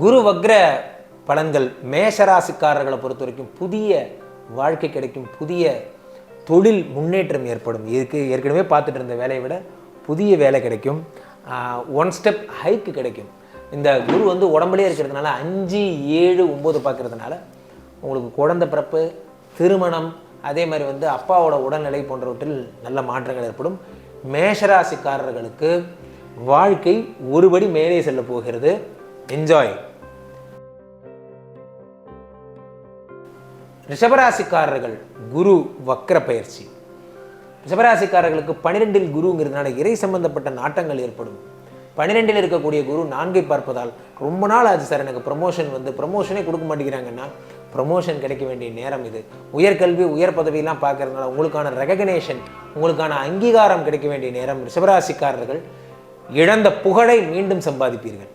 குரு வக்ர பலன்கள் மேஷராசிக்காரர்களை பொறுத்த வரைக்கும் புதிய வாழ்க்கை கிடைக்கும் புதிய தொழில் முன்னேற்றம் ஏற்படும். இதுக்கு ஏற்கனவே பார்த்துட்டு இருந்த வேலையை விட புதிய வேலை கிடைக்கும். ஒன் ஸ்டெப் ஹைக்கு கிடைக்கும். இந்த குரு வந்து உடம்புலேயே இருக்கிறதுனால அஞ்சு ஏழு ஒம்பது பார்க்கறதுனால உங்களுக்கு குழந்தை பிறப்பு திருமணம் அதே மாதிரி வந்து அப்பாவோட உடல்நிலை போன்றவற்றில் நல்ல மாற்றங்கள் ஏற்படும். மேஷராசிக்காரர்களுக்கு வாழ்க்கை ஒருபடி மேலே செல்ல போகிறது. என்ஜாய் ரிஷபராசிக்காரர்கள் குரு வக்ர பயிற்சி. ரிஷபராசிக்காரர்களுக்கு பனிரெண்டில் குருங்கிறதுனால இறை சம்பந்தப்பட்ட நாட்டங்கள் ஏற்படும். பன்னிரெண்டில் இருக்கக்கூடிய குரு நான்கை பார்ப்பதால் ரொம்ப நாள் ஆச்சு சார் எனக்கு ப்ரமோஷன் வந்து. ப்ரமோஷனே கொடுக்க மாட்டேங்கிறாங்கன்னா ப்ரமோஷன் கிடைக்க வேண்டிய நேரம் இது. உயர்கல்வி உயர் பதவியெல்லாம் பார்க்கறதுனால உங்களுக்கான ரெகக்னேஷன் உங்களுக்கான அங்கீகாரம் கிடைக்க வேண்டிய நேரம் ரிஷபராசிக்காரர்கள் இழந்த புகழை மீண்டும் சம்பாதிப்பீர்கள்.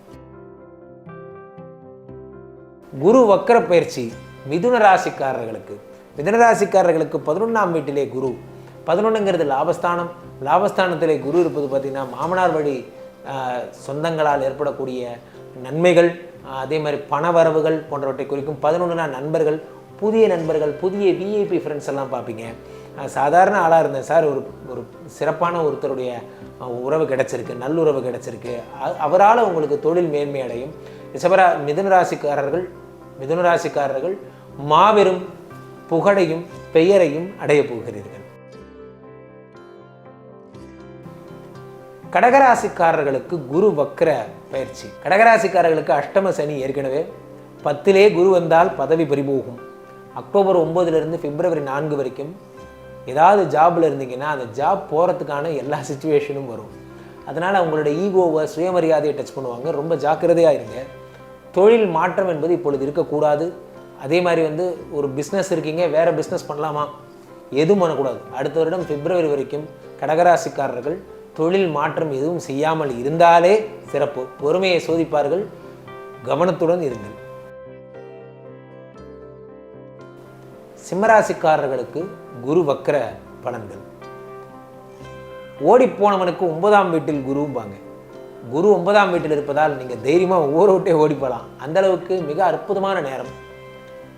குரு வக்கர பயிற்சி மிதுன ராசிக்காரர்களுக்கு மிதுன ராசிக்காரர்களுக்கு பதினொன்றாம் வீட்டிலே குரு. பதினொன்றுங்கிறது லாபஸ்தானம். லாபஸ்தானத்திலே குரு இருப்பது பார்த்திங்கன்னா மாமனார் வழி சொந்தங்களால் ஏற்படக்கூடிய நன்மைகள் அதே மாதிரி பண வரவுகள் போன்றவற்றை குறிக்கும் பதினொன்றுனா நண்பர்கள் புதிய நண்பர்கள் புதிய விஐபி ஃப்ரெண்ட்ஸ் எல்லாம் பார்ப்பீங்க. சாதாரண ஆளாக இருந்தேன் சார் ஒரு ஒரு சிறப்பான ஒருத்தருடைய உறவு கிடைச்சிருக்கு நல்லுறவு கிடச்சிருக்கு. அவரால் உங்களுக்கு தொழில் மேன்மை அடையும். ரிஷபரா மிதுன ராசிக்காரர்கள் மிதுனராசிக்காரர்கள் மாபெரும் புகழையும் பெயரையும் அடைய போகிறீர்கள். கடகராசிக்காரர்களுக்கு குரு வக்ர பயிற்சி. கடகராசிக்காரர்களுக்கு அஷ்டம சனி ஏற்கனவே பத்திலே குரு வந்தால் பதவி பறிபோகும். அக்டோபர் ஒம்போதுலேருந்து பிப்ரவரி நான்கு வரைக்கும் ஏதாவது ஜாபில் இருந்தீங்கன்னா அந்த ஜாப் போகிறதுக்கான எல்லா சுச்சுவேஷனும் வரும். அதனால் அவங்களோட ஈகோவை சுயமரியாதையை டச் பண்ணுவாங்க. ரொம்ப ஜாக்கிரதையாக இருங்க. தொழில் மாற்றம் என்பது இப்பொழுது இருக்கக்கூடாது. அதே மாதிரி வந்து ஒரு பிஸ்னஸ் இருக்கீங்க வேறு பிஸ்னஸ் பண்ணலாமா? எதுவும் பண்ணக்கூடாது. அடுத்த வருடம் பிப்ரவரி வரைக்கும் கடகராசிக்காரர்கள் தொழில் மாற்றம் எதுவும் செய்யாமல் இருந்தாலே சிறப்பு. பொறுமையை சோதிப்பார்கள் கவனத்துடன் இருங்கள். சிம்மராசிக்காரர்களுக்கு குரு வக்கர பலன்கள். ஓடிப்போனவனுக்கு ஒன்பதாம் வீட்டில் குரும்பாங்க குரு ஒன்பதாம் வீட்டில் இருப்பதால் நீங்கள் தைரியமாக ஊரை விட்டே ஓடி போகலாம். அந்த அளவுக்கு மிக அற்புதமான நேரம்.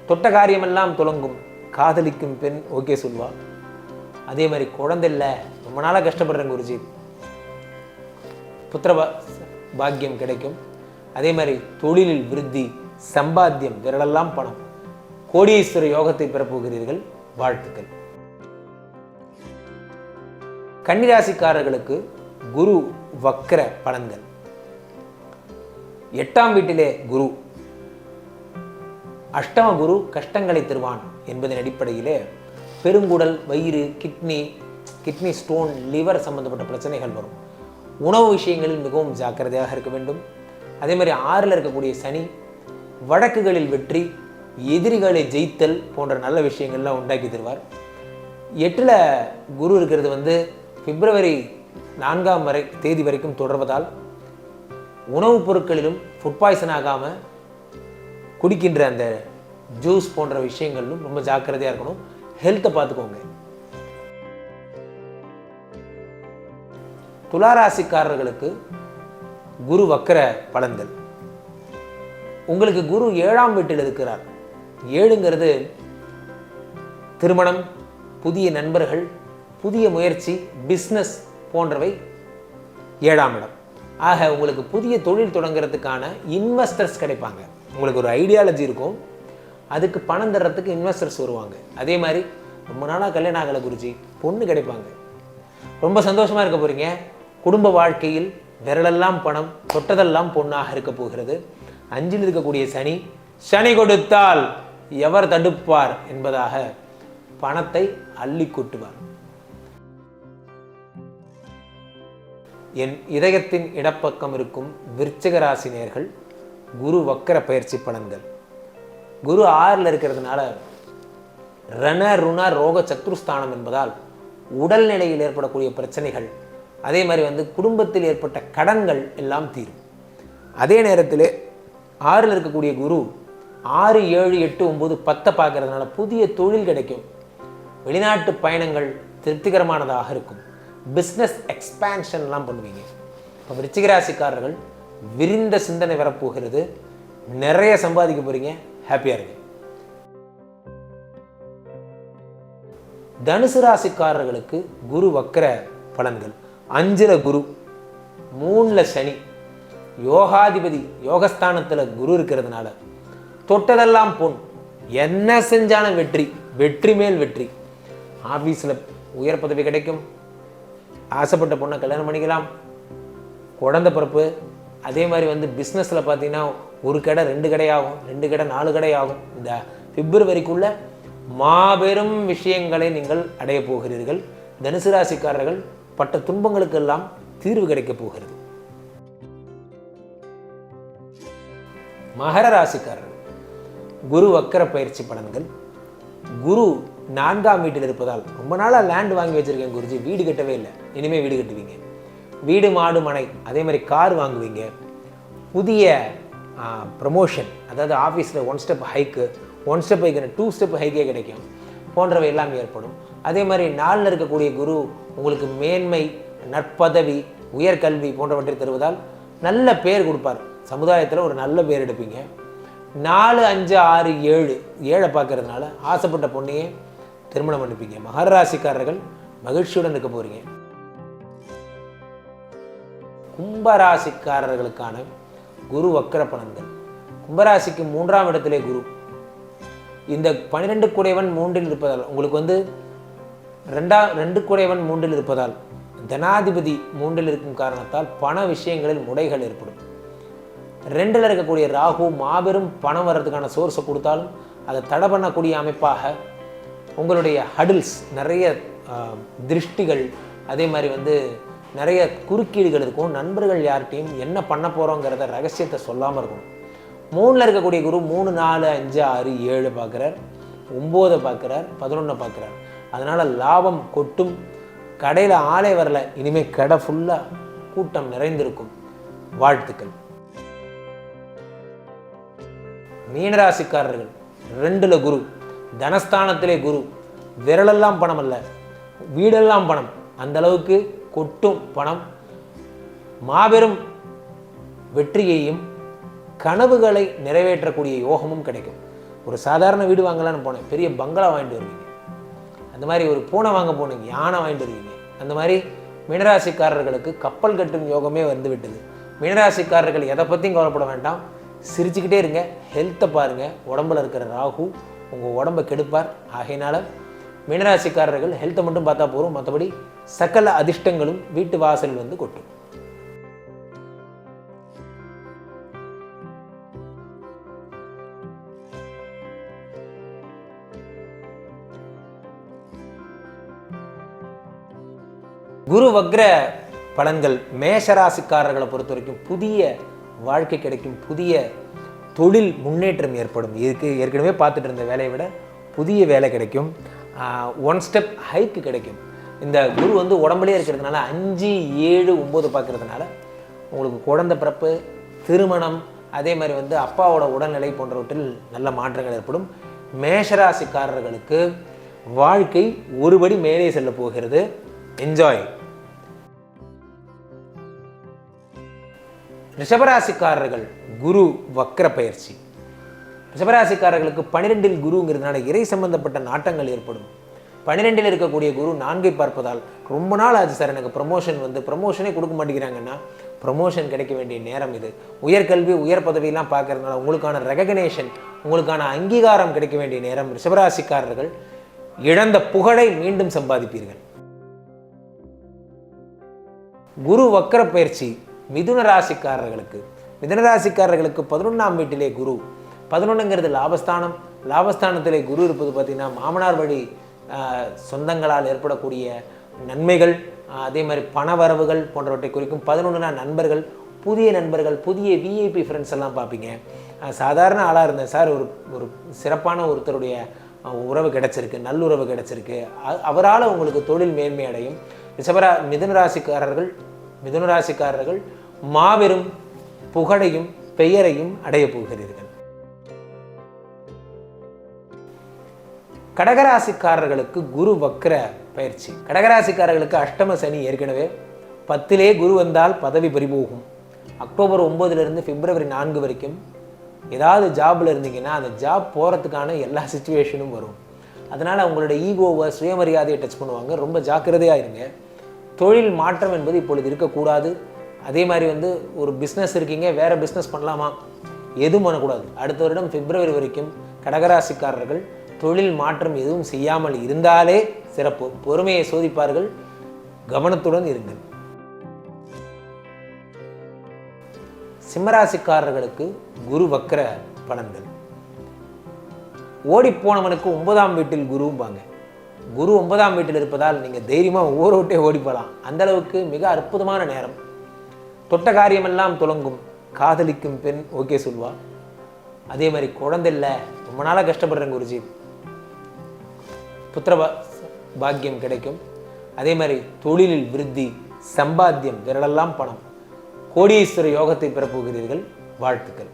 தொட்ட காரியமெல்லாம் துலங்கும் காதலிக்கும் பெண் ஓகே சொல்வா. அதே மாதிரி குழந்தை இல்லை. ரொம்ப நாளாக கஷ்டப்படுறேன் குருஜி. புத்திர பாக்கியம் கிடைக்கும். அதே மாதிரி தொழிலில் விருத்தி சம்பாத்தியம் விரலெல்லாம் பணம். கோடீஸ்வர யோகத்தை பெறப்போகிறீர்கள். வாழ்த்துக்கள். கன்னிராசிக்காரர்களுக்கு குரு வக்கர பலன்கள். எட்டாம் வீட்டிலே குரு. அஷ்டம குரு கஷ்டங்களை தருவான் என்பதன் அடிப்படையிலே பெருங்குடல் வயிறு கிட்னி கிட்னி ஸ்டோன் லிவர் சம்பந்தப்பட்ட பிரச்சனைகள் வரும். உணவு விஷயங்களில் மிகவும் ஜாக்கிரதையாக இருக்க வேண்டும். அதே மாதிரி ஆறில் இருக்கக்கூடிய சனி வழக்குகளில் வெற்றி எதிரிகளை ஜெயித்தல் போன்ற நல்ல விஷயங்கள்லாம் உண்டாக்கி தருவார். எட்டில் குரு இருக்கிறது வந்து பிப்ரவரி நான்காம் வரை தேதி வரைக்கும் தொடர்வதால் உணவுப் பொருட்களிலும் ஃபுட் பாய்சன் ஆகாமல் குடிக்கின்ற அந்த ஜூஸ் போன்ற விஷயங்களிலும் ரொம்ப ஜாக்கிரதையாக இருக்கணும். ஹெல்த்தை பார்த்துக்கோங்க. துளாராசிக்காரர்களுக்கு குரு வக்கர பலன்கள். உங்களுக்கு குரு ஏழாம் வீட்டில் இருக்கிறார். ஏழுங்கிறது திருமணம் புதிய நண்பர்கள் புதிய முயற்சி பிஸ்னஸ் போன்றவை ஏழாம் இடம். ஆக உங்களுக்கு புதிய தொழில் தொடங்குறதுக்கான இன்வெஸ்டர்ஸ் கிடைப்பாங்க. உங்களுக்கு ஒரு ஐடியாலஜி இருக்கும். அதுக்கு பணம் தர்றதுக்கு இன்வெஸ்டர்ஸ் வருவாங்க. அதே மாதிரி ரொம்ப நாளாக கல்யாணம் ஆகலை குருஜி. பொண்ணு கிடைப்பாங்க. ரொம்ப சந்தோஷமாக இருக்க போகிறீங்க குடும்ப வாழ்க்கையில் விரலெல்லாம் பணம் தொட்டதெல்லாம் பொண்ணாக இருக்க போகிறது. அஞ்சில் இருக்கக்கூடிய சனி சனி கொடுத்தால் எவர் தடுப்பார் என்பதாக பணத்தை அள்ளி கொட்டுவார். என் இதயத்தின் இடப்பக்கம் இருக்கும் விருச்சிக ராசி குரு வக்கர பயிற்சி பலன்கள். குரு ஆறில் இருக்கிறதுனால ரண ருண ரோக சத்ருஸ்தானம் என்பதால் உடல்நிலையில் ஏற்படக்கூடிய பிரச்சனைகள் அதே மாதிரி வந்து குடும்பத்தில் ஏற்பட்ட கடன்கள் எல்லாம் தீரும். அதே நேரத்தில் ஆறில் இருக்கக்கூடிய குரு ஆறு ஏழு எட்டு ஒம்பது பத்தை பார்க்கறதுனால புதிய தொழில் கிடைக்கும். வெளிநாட்டு பயணங்கள் திருப்திகரமானதாக இருக்கும். பிஸ்னஸ் எக்ஸ்பேன்ஷன்லாம் பண்ணுவீங்க. இப்போ விருச்சிக ராசிக்காரர்கள் விரிந்த சிந்தனை வரப்போகிறது. நிறைய சம்பாதிக்க போகிறீங்க ஹாப்பியாக இருங்க. தனுசு ராசிக்காரர்களுக்கு குரு வக்கர பலன்கள். அஞ்சில் குரு மூணில் சனி. யோகாதிபதி யோகஸ்தானத்தில் குரு இருக்கிறதுனால தொட்டதெல்லாம் பொன். என்ன செஞ்சான வெற்றி. வெற்றி மேல் வெற்றி. ஆஃபீஸில் உயர் பதவி கிடைக்கும். ஆசைப்பட்ட பொண்ணை கல்யாணம் பண்ணிக்கலாம். குழந்த பிறப்பு அதே மாதிரி வந்து பிஸ்னஸில் பார்த்தீங்கன்னா ஒரு கடை ரெண்டு கடை ஆகும். ரெண்டு கடை நாலு கடை ஆகும். இந்த பிப்ரவரிக்குள்ள மாபெரும் விஷயங்களை நீங்கள் அடைய போகிறீர்கள். தனுசு ராசிக்காரர்கள் பட்ட துன்பங்களுக்கெல்லாம் தீர்வு கிடைக்கப் போகிறது. மகர ராசிக்காரர்கள் குரு வக்கர பயிற்சி பலன்கள் குரு நான்காம் வீட்டில் இருப்பதால் ரொம்ப நாளாக லேண்ட் வாங்கி வச்சுருக்கேன் குருஜி. வீடு கட்டவே இல்லை. இனிமேல் வீடு கட்டுவீங்க. வீடு மாடு மனை அதே மாதிரி கார் வாங்குவீங்க. புதிய ப்ரமோஷன் அதாவது ஆஃபீஸில் one step hike one step hike two step ஹைக்கே கிடைக்கும். போன்றவை எல்லாம் ஏற்படும். அதே மாதிரி நாளில் இருக்கக்கூடிய குரு உங்களுக்கு மேன்மை நற்பதவி உயர்கல்வி போன்றவற்றை தருவதால் நல்ல பேர் கொடுப்பார். சமுதாயத்தில் ஒரு நல்ல பேர் எடுப்பீங்க. நாலு அஞ்சு ஆறு ஏழு ஏழை பார்க்கறதுனால ஆசைப்பட்ட பொண்ணையே திருமணம் பண்ணிப்பீங்க. மகர ராசிக்காரர்கள் மகிழ்ச்சியுடன் இருக்க போறீங்க. கும்பராசிக்காரர்களுக்கான குரு வக்கர பலன்கள். கும்பராசிக்கு மூன்றாம் இடத்திலே குரு. இந்த பன்னிரெண்டு குடைவன் மூன்றில் இருப்பதால் உங்களுக்கு வந்து ரெண்டா ரெண்டு குடைவன் மூன்றில் இருப்பதால் தனாதிபதி மூன்றில் இருக்கும் காரணத்தால் பண விஷயங்களில் முடைகள் ஏற்படும். ரெண்டில் இருக்கக்கூடிய ராகு மாபெரும் பணம் வர்றதுக்கான சோர்ஸை கொடுத்தாலும் அதை தடை பண்ணக்கூடிய அமைப்பாக உங்களுடைய ஹடில்ஸ் நிறைய திருஷ்டிகள் அதே மாதிரி வந்து நிறைய குறுக்கீடுகள் இருக்கும். நண்பர்கள் யார்கிட்டையும் என்ன பண்ண போகிறோங்கிறத ரகசியத்தை சொல்லாமல் இருக்கணும். மூணில் இருக்கக்கூடிய குரு மூணு நாலு அஞ்சு ஆறு ஏழு பார்க்குறார். ஒம்போதை பார்க்குறார் பதினொன்றை பார்க்குறார். அதனால் லாபம் கொட்டும். கடையில் ஆலை வரல. இனிமேல் கடை ஃபுல்லாக கூட்டம் நிறைந்திருக்கும். வாழ்த்துக்கள். மீனராசிக்காரர்கள் ரெண்டில் குரு தனஸ்தானத்திலே குரு. விரலெல்லாம் பணம் அல்ல வீடெல்லாம் பணம். அந்த அளவுக்கு கொட்டும் பணம். மாபெரும் வெற்றியையும் கனவுகளை நிறைவேற்றக்கூடிய யோகமும் கிடைக்கும். ஒரு சாதாரண வீடு வாங்கலான்னு போனேன். பெரிய பங்களா வாங்கிட்டு வருவீங்க. அந்த மாதிரி ஒரு பூனை வாங்க போனீங்க. யானை வாங்கிட்டு வருவீங்க. அந்த மாதிரி மீனராசிக்காரர்களுக்கு கப்பல் கட்டும் யோகமே வந்து விட்டது. மீனராசிக்காரர்கள் எதை பற்றியும் கவலைப்பட வேண்டாம். சிரிச்சுக்கிட்டே இருங்க. ஹெல்த்தை பாருங்கள் உடம்புல இருக்கிற ராகு உங்கள் உடம்பை கெடுப்பார். ஆகையினால மீனராசிக்காரர்கள் ஹெல்த்தை மட்டும் பார்த்தா போதும். மற்றபடி சகல அதிர்ஷ்டங்களும் வீட்டு வாசலில் வந்து கொட்டும். குரு வக்ர பலன்கள் மேஷராசிக்காரர்களை பொறுத்த வரைக்கும் புதிய வாழ்க்கை கிடைக்கும். புதிய தொழில் முன்னேற்றம் ஏற்படும். இதுக்கு ஏற்கனவே பார்த்துட்டு இருந்த வேலையை விட புதிய வேலை கிடைக்கும். ஒன் ஸ்டெப் ஹைக்கு கிடைக்கும். இந்த குரு வந்து உடம்புலேயே இருக்கிறதுனால அஞ்சு ஏழு ஒம்பது பார்க்கறதுனால உங்களுக்கு குழந்த பிறப்பு திருமணம் அதே மாதிரி வந்து அப்பாவோட உடல்நிலை போன்றவற்றில் நல்ல மாற்றங்கள் ஏற்படும். மேஷராசிக்காரர்களுக்கு வாழ்க்கை ஒருபடி மேலே செல்ல போகிறது. என்ஜாய் ரிஷபராசிக்காரர்கள் குரு வக்ர பயிற்சி. ரிஷபராசிக்காரர்களுக்கு பனிரெண்டில் குருங்கிறதுனால இறை சம்பந்தப்பட்ட நாட்டங்கள் ஏற்படும். பன்னிரெண்டில் இருக்கக்கூடிய குரு நான்கை பார்ப்பதால் ரொம்ப நாள் ஆச்சு சார் எனக்கு ப்ரமோஷன் வந்து. ப்ரமோஷனே கொடுக்க மாட்டேங்கிறாங்கன்னா ப்ரமோஷன் கிடைக்க வேண்டிய நேரம் இது. உயர்கல்வி உயர் பதவியெல்லாம் பார்க்கறதுனால உங்களுக்கான ரெகக்னேஷன் உங்களுக்கான அங்கீகாரம் கிடைக்க வேண்டிய நேரம் ரிஷபராசிக்காரர்கள் இழந்த புகழை மீண்டும் சம்பாதிப்பீர்கள். குரு வக்கர பயிற்சி மிதுன ராசிக்காரர்களுக்கு. மிதுன ராசிக்காரர்களுக்கு பதினொன்றாம் வீட்டிலே குரு. பதினொன்றுங்கிறது லாபஸ்தானம். லாபஸ்தானத்திலே குரு இருப்பது பார்த்திங்கன்னா மாமனார் வழி சொந்தங்களால் ஏற்படக்கூடிய நன்மைகள் அதே மாதிரி பணவரவுகள் போன்றவற்றை குறிக்கும் பதினொன்றுனா நண்பர்கள் புதிய நண்பர்கள் புதிய விஐபி ஃப்ரெண்ட்ஸ் எல்லாம் பார்ப்பீங்க. சாதாரண ஆளாக இருந்தேன் சார் ஒரு ஒரு சிறப்பான ஒருத்தருடைய உறவு கிடச்சிருக்கு நல்லுறவு கிடச்சிருக்கு. அவரால் உங்களுக்கு தொழில் மேன்மை அடையும். ரிஷபரா மிதுன ராசிக்காரர்கள் மிதுன ராசிக்காரர்கள் மாபெரும் புகழையும் பெயரையும் அடையப் போகிறீர்கள். கடகராசிக்காரர்களுக்கு குரு வக்ர பயிற்சி. கடகராசிக்காரர்களுக்கு அஷ்டம சனி ஏற்கனவே பத்திலே குரு வந்தால் பதவி பறிபோகும். அக்டோபர் ஒன்பதுலேருந்து பிப்ரவரி நான்கு வரைக்கும் ஏதாவது ஜாபில் இருந்தீங்கன்னா அந்த ஜாப் போகிறதுக்கான எல்லா சுச்சுவேஷனும் வரும். அதனால் அவங்களோட ஈகோவை சுயமரியாதையை டச் பண்ணுவாங்க. ரொம்ப ஜாக்கிரதையாக இருங்க. தொழில் மாற்றம் என்பது இப்பொழுது இருக்கக்கூடாது. அதே மாதிரி வந்து ஒரு பிஸ்னஸ் இருக்கீங்க வேறு பிஸ்னஸ் பண்ணலாமா? எதுவும் பண்ணக்கூடாது. அடுத்த வருடம் பிப்ரவரி வரைக்கும் கடகராசிக்காரர்கள் தொழில் மாற்றம் எதுவும் செய்யாமல் இருந்தாலே சிறப்பு. பொறுமையை சோதிப்பார்கள். கவனத்துடன் இருங்கள். சிம்மராசிக்காரர்களுக்கு குரு வக்கர பலன்கள். ஓடிப்போனவனுக்கு ஒன்பதாம் வீட்டில் குரும்பாங்க குரு ஒன்பதாம் வீட்டில் இருப்பதால் நீங்கள் தைரியமாக ஊரோட்டே ஓடி போகலாம். அந்த அளவுக்கு மிக அற்புதமான நேரம். தொட்ட காரியமெல்லாம் துலங்கும் காதலிக்கும் பெண் ஓகே சொல்வா. அதே மாதிரி குழந்தை இல்லை ரொம்ப நாளாக கஷ்டப்படுறேன் குருஜி. புத்திர பாக்கியம் கிடைக்கும். அதே மாதிரி தொழிலில் விருத்தி சம்பாத்தியம் விரலெல்லாம் பணம். கோடீஸ்வர யோகத்தை பெறப்போகிறீர்கள். வாழ்த்துக்கள்.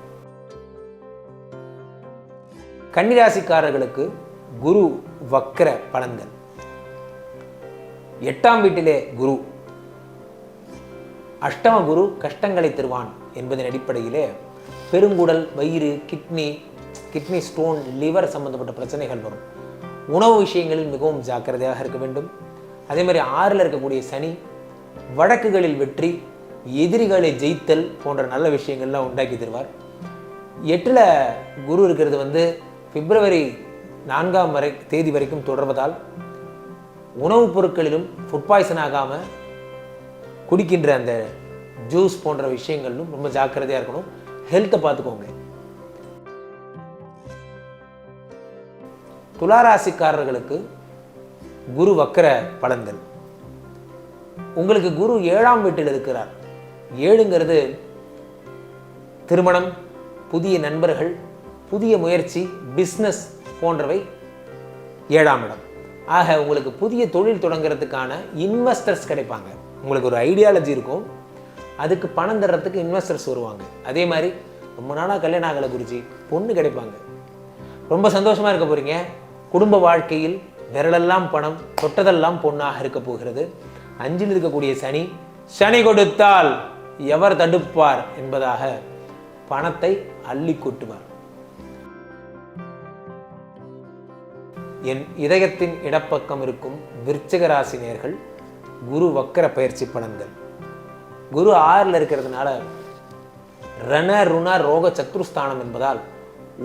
கன்னிராசிக்காரர்களுக்கு குரு வக்கர பலன்கள். எட்டாம் வீட்டிலே குரு. அஷ்டம குரு கஷ்டங்களை தருவான் என்பதன் அடிப்படையிலே பெருங்குடல் வயிறு கிட்னி கிட்னி ஸ்டோன் லிவர் சம்பந்தப்பட்ட பிரச்சனைகள் வரும். உணவு விஷயங்களில் மிகவும் ஜாக்கிரதையாக இருக்க வேண்டும். அதே மாதிரி ஆறில் இருக்கக்கூடிய சனி வழக்குகளில் வெற்றி எதிரிகளை ஜெயித்தல் போன்ற நல்ல விஷயங்கள்லாம் உண்டாக்கி தருவார். எட்டில் குரு இருக்கிறது வந்து பிப்ரவரி நான்காம் வரை தேதி வரைக்கும் தொடர்வதால் உணவுப் பொருட்களிலும் ஃபுட் பாய்சன் ஆகாமல் குடிக்கின்ற அந்த ஜூஸ் போன்ற விஷயங்களிலும் ரொம்ப ஜாக்கிரதையாக இருக்கணும். ஹெல்த்தை பார்த்துக்கோங்க. துளாராசிக்காரர்களுக்கு குரு வக்கர பலன்கள். உங்களுக்கு குரு ஏழாம் வீட்டில் இருக்கிறார். ஏழுங்கிறது திருமணம் புதிய நண்பர்கள் புதிய முயற்சி பிஸ்னஸ் போன்றவை ஏழாம் இடம். ஆக உங்களுக்கு புதிய தொழில் தொடங்குறதுக்கான இன்வெஸ்டர்ஸ் கிடைப்பாங்க. உங்களுக்கு ஒரு ஐடியாலஜி இருக்கும். அதுக்கு பணம் தர்றதுக்கு இன்வெஸ்டர்ஸ் வருவாங்க. அதே மாதிரி ரொம்ப நாளாக கல்யாணம் ஆகலை குருஜி. பொண்ணு கிடைப்பாங்க. ரொம்ப சந்தோஷமா இருக்க போறீங்க. குடும்ப வாழ்க்கையில் விரலெல்லாம் பணம் தொட்டதெல்லாம் பொண்ணாக இருக்க போகிறது. அஞ்சில் இருக்கக்கூடிய சனி சனி கொடுத்தால் எவர் தடுப்பார் என்பதாக பணத்தை அள்ளி கொட்டுவார். என் இதயத்தின் இடப்பக்கம் இருக்கும் விருச்சிக நேர்கள் குரு வக்கர பயிற்சி பலன்கள். குரு ஆறில் இருக்கிறதுனால ரண ருண ரோக சத்ருஸ்தானம் என்பதால்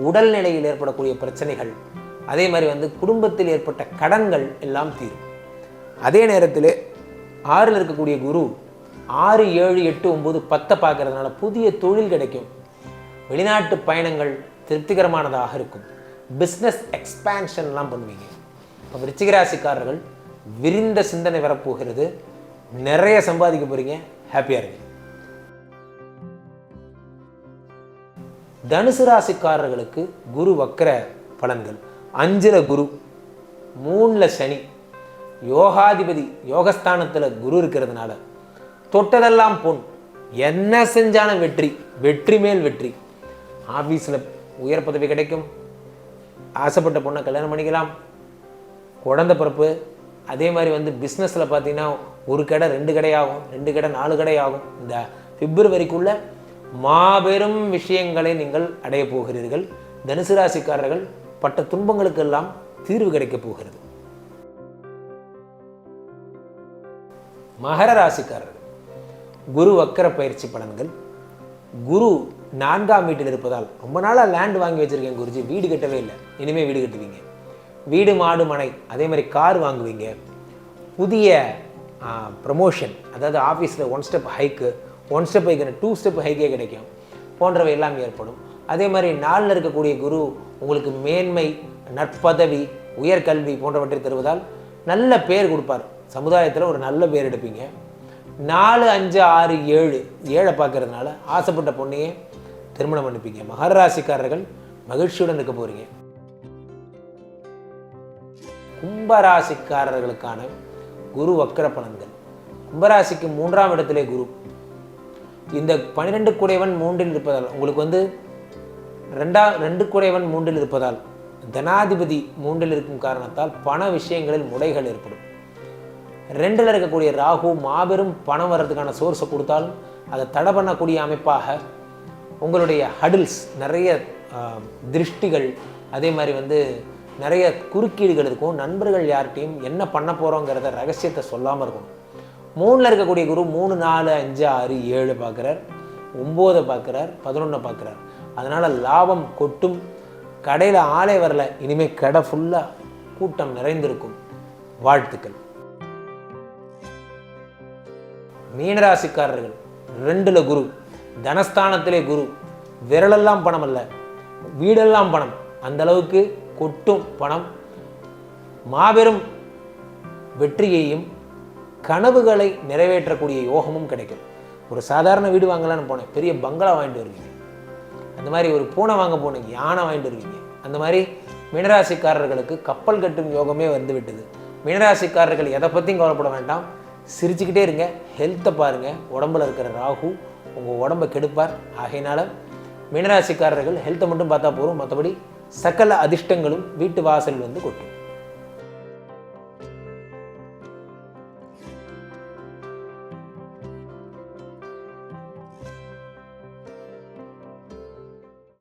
உடல்நிலையில் ஏற்படக்கூடிய பிரச்சனைகள் அதே மாதிரி வந்து குடும்பத்தில் ஏற்பட்ட கடன்கள் எல்லாம் தீரும். அதே நேரத்தில் ஆறில் இருக்கக்கூடிய குரு ஆறு ஏழு எட்டு ஒம்பது பத்தை பார்க்கறதுனால புதிய தொழில் கிடைக்கும். வெளிநாட்டு பயணங்கள் திருப்திகரமானதாக இருக்கும். பிஸ்னஸ் எக்ஸ்பேன்ஷன்லாம் பண்ணுவீங்க. இப்போ ரிச்சிகராசிக்காரர்கள் விரிந்த சிந்தனை வரப்போகிறது. நிறைய சம்பாதிக்க போகிறீங்க ஹாப்பியாக இருங்க. தனுசு ராசிக்காரர்களுக்கு குரு வக்கர பலன்கள். அஞ்சில் குரு மூணில் சனி. யோகாதிபதி யோகஸ்தானத்தில் குரு இருக்கிறதுனால தொட்டதெல்லாம் பொன். என்ன செஞ்சாலும் வெற்றி. வெற்றி மேல் வெற்றி. ஆஃபீஸில் உயர் பதவி கிடைக்கும். ஆசைப்பட்ட பொண்ணை கல்யாணம் பண்ணிக்கலாம். குழந்த பிறப்பு அதே மாதிரி வந்து பிஸ்னஸில் பார்த்தீங்கன்னா ஒரு கடை ரெண்டு கடை ஆகும். ரெண்டு கடை நாலு கடை ஆகும். இந்த பிப்ரவரிக்குள்ள மாபெரும் விஷயங்களை நீங்கள் அடைய போகிறீர்கள். தனுசு ராசிக்காரர்கள் பட்ட துன்பங்களுக்கெல்லாம் தீர்வு கிடைக்கப் போகிறது. மகர ராசிக்காரர்கள் குரு வக்கர பயிற்சி பலன்கள் குரு நான்காம் வீட்டில் இருப்பதால் ரொம்ப நாளாக லேண்ட் வாங்கி வச்சுருக்கேன் குருஜி. வீடு கட்டவே இல்லை. இனிமேல் வீடு கட்டுவீங்க. வீடு மாடு மனை அதே மாதிரி கார் வாங்குவீங்க. புதிய ப்ரமோஷன் அதாவது ஆஃபீஸில் one step hike one step hike two step ஹைக்கே கிடைக்கும். போன்றவை எல்லாம் ஏற்படும். அதே மாதிரி நாளில் இருக்கக்கூடிய குரு உங்களுக்கு மேன்மை நற்பதவி உயர்கல்வி போன்றவற்றை தருவதால் நல்ல பேர் கொடுப்பார். சமுதாயத்தில் ஒரு நல்ல பேர் எடுப்பீங்க. நாலு அஞ்சு ஆறு ஏழு ஏழை பார்க்கறதுனால ஆசைப்பட்ட பொண்ணையே திருமணம் பண்ணிப்பீங்க. மகர ராசிக்காரர்கள் மகிழ்ச்சியுடன் இருக்க போறீங்க. கும்பராசிக்காரர்களுக்கான குரு வக்கர பலன்கள். கும்பராசிக்கு மூன்றாம் இடத்திலே குரு. இந்த பனிரெண்டு குடைவன் மூன்றில் இருப்பதால் உங்களுக்கு வந்து ரெண்டா ரெண்டு குடைவன் மூன்றில் இருப்பதால் தனாதிபதி மூன்றில் இருக்கும் காரணத்தால் பண விஷயங்களில் முடைகள் ஏற்படும். ரெண்டில் இருக்கக்கூடிய ராகு மாபெரும் பணம் வர்றதுக்கான சோர்ஸை கொடுத்தாலும் அதை தடை பண்ணக்கூடிய அமைப்பாக உங்களுடைய ஹடில்ஸ் நிறைய திருஷ்டிகள் அதே மாதிரி வந்து நிறைய குறுக்கீடுகள் இருக்கும். நண்பர்கள் யார்கிட்டையும் என்ன பண்ண போகிறோங்கிறத ரகசியத்தை சொல்லாமல் இருக்கணும். மூணில் இருக்கக்கூடிய குரு மூணு நாலு அஞ்சு ஆறு ஏழு பார்க்குறார் ஒம்போதை பார்க்குறார் பதினொன்றை பார்க்குறார் அதனால் லாபம் கொட்டும். கடையில் ஆலை வரல இனிமேல் கடை ஃபுல்லாக கூட்டம் நிறைந்திருக்கும். வாழ்த்துக்கள். மீனராசிக்காரர்கள் ரெண்டில் குரு தனஸ்தானத்திலே குரு. விரலெல்லாம் பணம் அல்ல. வீடெல்லாம் பணம். அந்த அளவுக்கு கொட்டும் பணம். மாபெரும் வெற்றியையும் கனவுகளை நிறைவேற்றக்கூடிய யோகமும் கிடைக்கும். ஒரு சாதாரண வீடு வாங்கலான்னு போனேன். பெரிய பங்களா வாங்கிட்டு வருவீங்க. அந்த மாதிரி ஒரு பூனை வாங்க போனீங்க. யானை வாங்கிட்டு வருவீங்க. அந்த மாதிரி மீனராசிக்காரர்களுக்கு கப்பல் கட்டும் யோகமே வந்து விட்டது. மீனராசிக்காரர்கள் எதை பற்றியும் கவலைப்பட வேண்டாம். சிரிச்சுக்கிட்டே இருங்க. ஹெல்த்தை பாருங்கள் உடம்புல இருக்கிற ராகு உங்கள் உடம்பை கெடுப்பார். ஆகையினால மீனராசிக்காரர்கள் ஹெல்த்தை மட்டும் பார்த்தா போகிறோம் மற்றபடி சகல அதிர்ஷ்டங்களும் வீட்டு வாசல் வந்து கொட்டும்.